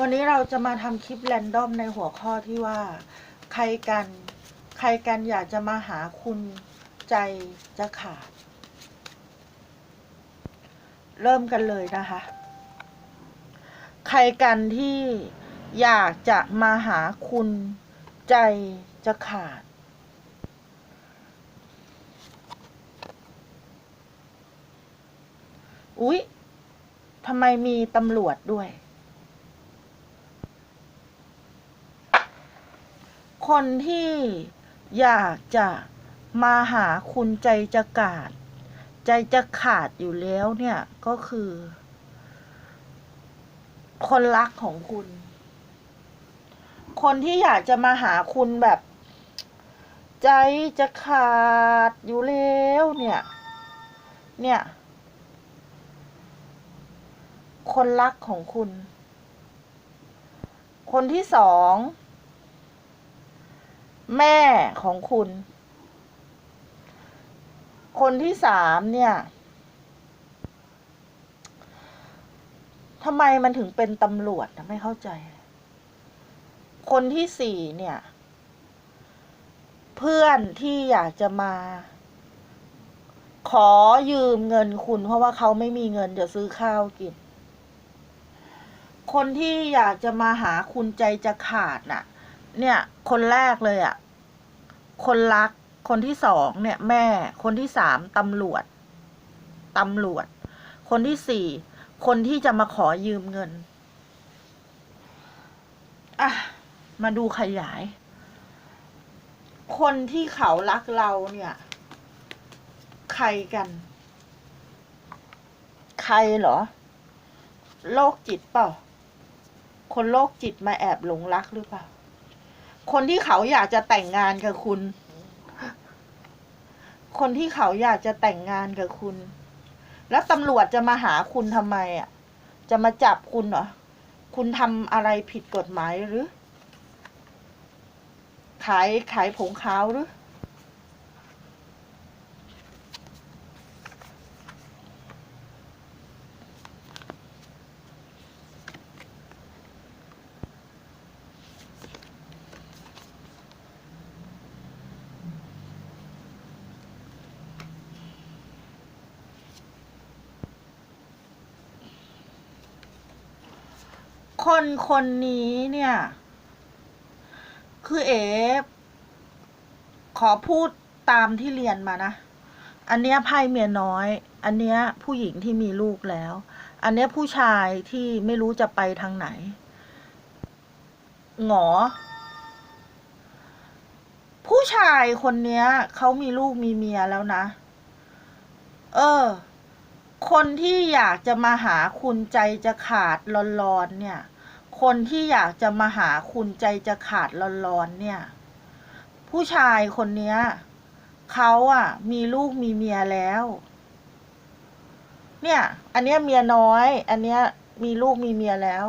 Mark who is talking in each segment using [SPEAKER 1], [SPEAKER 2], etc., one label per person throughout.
[SPEAKER 1] วันนี้เราจะมาทำคลิปแรนดอมในหัวข้อที่ว่า ใครกัน ใครกันอยากจะมาหาคุณใจจะขาด เริ่มกันเลยนะคะ ใครกันที่อยากจะมาหาคุณใจจะขาดอุ๊ยทำไมมีตำรวจด้วย คนที่อยากจะมาหาคุณใจจะขาด ใจจะขาดอยู่แล้วเนี่ยก็คือ คนรักของคุณ คนที่อยากจะมาหาคุณแบบ ใจจะขาดอยู่แล้วเนี่ย เนี่ย คนรักของคุณ คนที่สอง แม่ของคุณ คนที่สามเนี่ยทำไมมันถึงเป็นตำรวจนะไม่เข้าใจ คนที่สี่เนี่ย เพื่อนที่อยากจะมา ขอยืมเงินคุณ เพราะว่าเขาไม่มีเงินจะซื้อข้าวกิน คนที่อยากจะมาหาคุณใจจะขาดน่ะ เนี่ย คนแรกเลยอะ่ะ คนรัก คนที่สองเนี่ยแม่ คนที่สามตำรวจตำรวจ คนที่สี่คนที่จะมาขอยืมเงิน อะ มาดูขยาย คนที่เขารักเราเนี่ย ใครกัน ใครเหรอ โรคจิตเปล่า คนโรคจิตมาแอบหลงรักหรือเปล่า คนที่เขาอยากจะแต่งงานกับคุณ คนที่เขาอยากจะแต่งงานกับคุณ แล้วตำรวจจะมาหาคุณทำไมอะ จะมาจับคุณเหรอ คุณทำอะไรผิดกฎหมายหรือ ขายขายผงขาวหรือ คนคนนี้เนี่ย คือเอฟขอพูดตามที่เรียนมานะ อันเนี้ยไพ่เมียน้อย อันเนี้ยผู้หญิงที่มีลูกแล้ว อันเนี้ยผู้ชายที่ไม่รู้จะไปทางไหน หงอ ผู้ชายคนเนี้ยเขามีลูกมีเมียแล้วนะ เออ คนที่อยากจะมาหาคุณใจจะขาดร้อนๆเนี่ย คนที่อยากจะมาหาคุณใจจะขาดร้อนๆเนี่ย ผู้ชายคนเนี้ยเขาอะมีลูกมีเมียแล้ว เนี่ย อันเนี้ยเมียน้อย อันเนี้ยมีลูกมีเมียแล้ว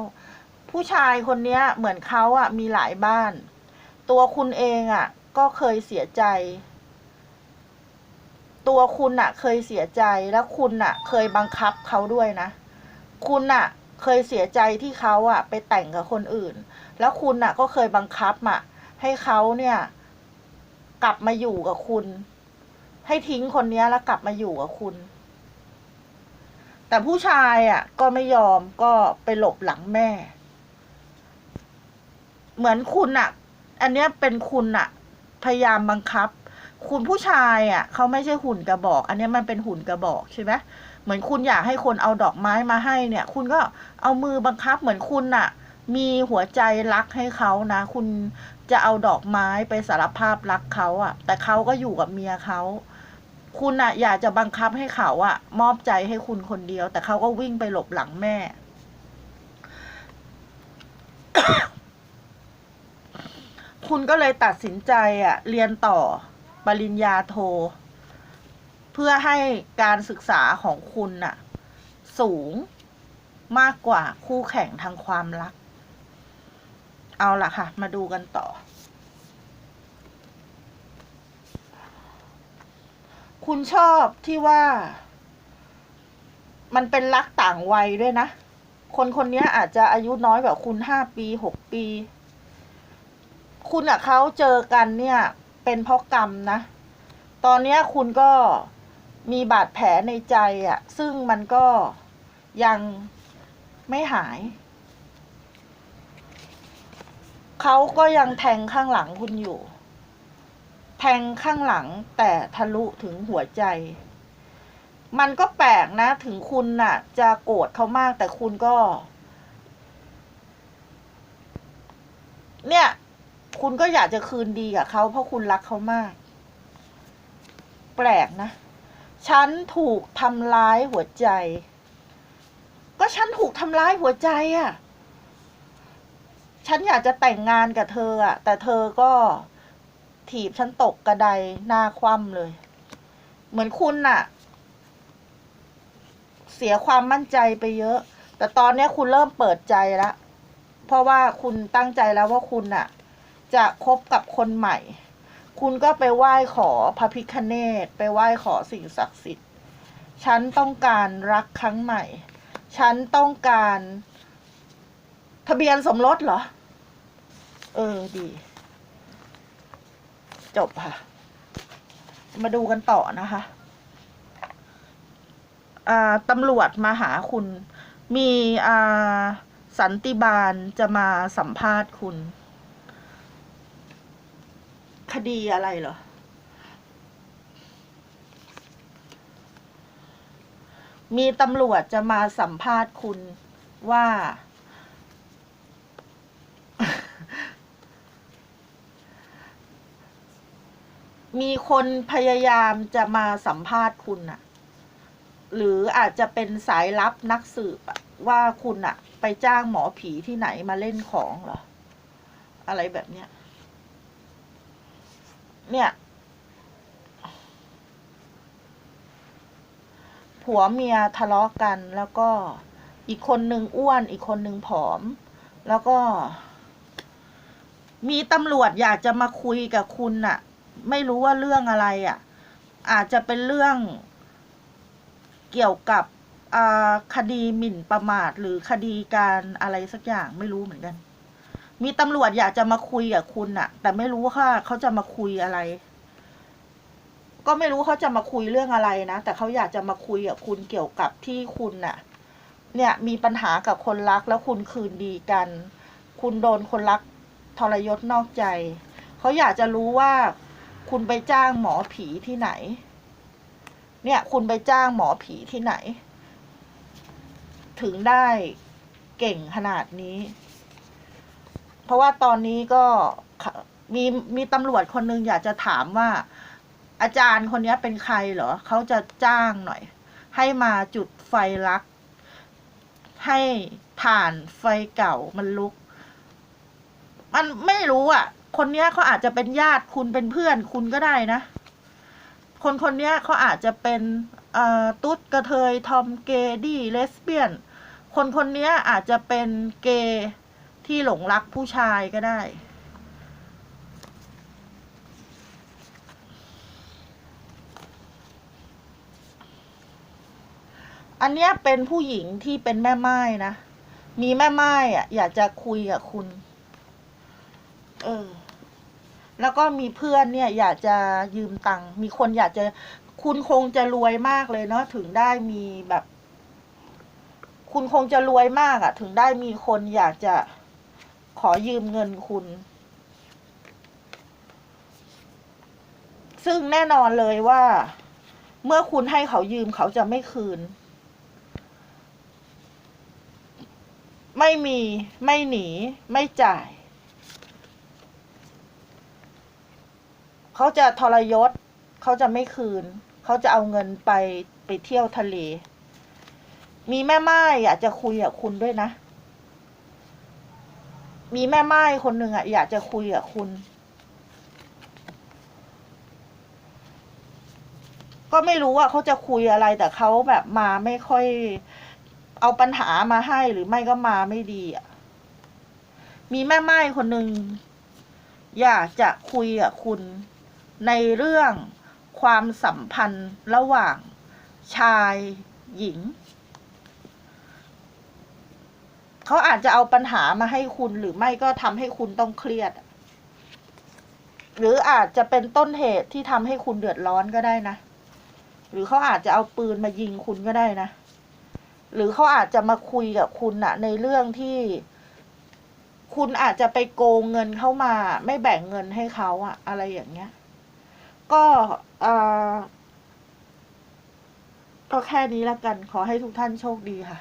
[SPEAKER 1] ผู้ชายคนเนี้ย เหมือนเขาอะมีหลายบ้าน ตัวคุณเองอะก็เคยเสียใจ ตัวคุณอะเคยเสียใจแล้วคุณอะเคยบังคับเขาด้วยนะ คุณอะ เคยเสียใจที่เขาอะไปแต่งกับคนอื่น แล้วคุณอะก็เคยบังคับอะให้เขาเนี่ย กลับมาอยู่กับคุณ ให้ทิ้งคนนี้แล้วกลับมาอยู่กับคุณ แต่ผู้ชายอะก็ไม่ยอมก็ไปหลบหลังแม่ เหมือนคุณอะอันเนี้ยเป็นคุณอะพยายามบังคับ คุณผู้ชายอะเขาไม่ใช่หุ่นกระบอก อันเนี้ยมันเป็นหุ่นกระบอกใช่ไหม เหมือนคุณอยากให้คนเอาดอกไม้มาให้เนี่ย คุณก็เอามือบังคับเหมือนคุณน่ะ มีหัวใจรักให้เขานะ คุณจะเอาดอกไม้ไปสารภาพรักเขาอะ แต่เขาก็อยู่กับเมียเขา คุณอะ อยากจะบังคับให้เขาอะ มอบใจให้คุณคนเดียว แต่เขาก็วิ่งไปหลบหลังแม่ คุณก็เลยตัดสินใจอะ เรียนต่อปริญญาโท เพื่อให้การศึกษาของคุณน่ะ สูงมากกว่าคู่แข่งทางความรัก เอาล่ะค่ะ มาดูกันต่อ คุณชอบที่ว่า มันเป็นรักต่างวัยด้วยนะ คนคนนี้อาจจะอายุน้อยกว่าคุณห้าปีหกปี คุณกับเขาเจอกันเนี่ย เป็นเพราะกรรมนะ ตอนนี้คุณก็ มีบาดแผลในใจอะ่ะ ซึ่งมันก็ยังไม่หาย เขาก็ยังแทงข้างหลังคุณอยู่ แทงข้างหลังแต่ทะลุถึงหัวใจ มันก็แปลกนะ ถึงคุณน่ะ จะโกรธเขามากแต่คุณก็ เนี่ย คุณก็อยากจะคืนดีกับเขาเพราะคุณรักเขามาก แปลกนะ ฉันถูกทำร้ายหัวใจ ก็ฉันถูกทำร้ายหัวใจอะ่ะ ฉันอยากจะแต่งงานกับเธออะ่ะ แต่เธอก็ถีบฉันตกกระไดหน้าคว่ำเลย เหมือนคุณน่ะ เสียความมั่นใจไปเยอะ แต่ตอนนี้คุณเริ่มเปิดใจแล้ว เพราะว่าคุณตั้งใจแล้วว่าคุณน่ะ จะคบกับคนใหม่ คุณก็ไปไหว้ขอพระพิคเนตไปไหว้ขอสิ่งศักดิ์สิทธิ์ ฉันต้องการรักครั้งใหม่ ฉันต้องการ ทะเบียนสมรสเหรอ เออดี จบค่ะ มาดูกันต่อนะคะตำรวจมาหาคุณ มีสันติบาลจะมาสัมภาษณ์คุณ คดีอะไรเหรอ มีตำรวจจะมาสัมภาษณ์คุณว่า มีคนพยายามจะมาสัมภาษณ์คุณน่ะหรืออาจจะเป็นสายลับนักสืบว่าคุณอะไปจ้างหมอผีที่ไหนมาเล่นของเหรอ อะไรแบบเนี้ย เนี่ย ผัวเมียทะเลาะกัน แล้วก็อีกคนนึงอ้วน อีกคนนึงผอม แล้วก็ มีตำรวจอยากจะมาคุยกับคุณน่ะ ไม่รู้ว่าเรื่องอะไรอะ อาจจะเป็นเรื่องเกี่ยวกับอาคดีหมิ่นประมาทหรือคดีการอะไรสักอย่างไม่รู้เหมือนกัน มีตำรวจอยากจะมาคุยกับคุณน่ะแต่ไม่รู้ว่าเขาจะมาคุยอะไร ก็ไม่รู้เขาจะมาคุยเรื่องอะไรนะ แต่เขาอยากจะมาคุยกับคุณเกี่ยวกับที่คุณน่ะ เนี่ยมีปัญหากับคนรักแล้วคุณคืนดีกัน คุณโดนคนรักทรยศนอกใจ เขาอยากจะรู้ว่า คุณไปจ้างหมอผีที่ไหน เนี่ย คุณไปจ้างหมอผีที่ไหน ถึงได้เก่งขนาดนี้ เพราะว่าตอนนี้ก็มีมีตำรวจคนหนึงอยากจะถามว่า อาจารย์คนนี้เป็นใครเหรอเขาจะจ้างหน่อย ให้มาจุดไฟรัก ให้ถ่านไฟเก่ามันลุก มันไม่รู้อะ คนเนี้ยเขาอาจจะเป็นญาติคุณเป็นเพื่อนคุณก็ได้นะ คนคนเนี้ยเขาอาจจะเป็นอ่อตุ๊ดกระเทยทอมเกย์ดี้เลสเบี้ยน คนคนเนี้ยอาจจะเป็นเกย์ ที่หลงรักผู้ชายก็ได้ อันเนี้ยเป็นผู้หญิงที่เป็นแม่ไม้นะ มีแม่ไม้อะ อยากจะคุยกับคุณ เออ แล้วก็มีเพื่อนเนี่ย อยากจะยืมตังค์ มีคนอยากจะคุณคงจะรวยมากเลยเนาะถึงได้มีแบบ คุณคงจะรวยมากอะถึงได้มีคนอยากจะ ขอยืมเงินคุณ ซึ่งแน่นอนเลยว่า เมื่อคุณให้เขายืมเขาจะไม่คืน ไม่มีไม่หนี ไม่จ่าย เขาจะทรยศ เขาจะไม่คืน เขาจะเอาเงินไปไปเที่ยวทะเล มีแม่ไม้อยากจะคุยกับคุณด้วยนะ มีแม่ไม้คนหนึ่งอะอยากจะคุยกับคุณ ก็ไม่รู้ว่าเขาจะคุยอะไรแต่เขาแบบมาไม่ค่อย เอาปัญหามาให้หรือไม่ก็มาไม่ดีอะมีแม่ไม้คนหนึ่งอยากจะคุยกับคุณ ในเรื่องความสัมพันธ์ระหว่างชายหญิง เขาอาจจะเอาปัญหามาให้คุณหรือไม่ก็ทำให้คุณต้องเครียด หรืออาจจะเป็นต้นเหตุที่ทำให้คุณเดือดร้อนก็ได้นะ หรือเขาอาจจะเอาปืนมายิงคุณก็ได้นะ หรือเขาอาจจะมาคุยกับคุณอะในเรื่องที่ คุณอาจจะไปโกงเงินเข้ามา ไม่แบ่งเงินให้เขาอะอะไรอย่างเงี้ย ก็อ่อก็แค่นี้ละกัน ขอให้ทุกท่านโชคดีค่ะ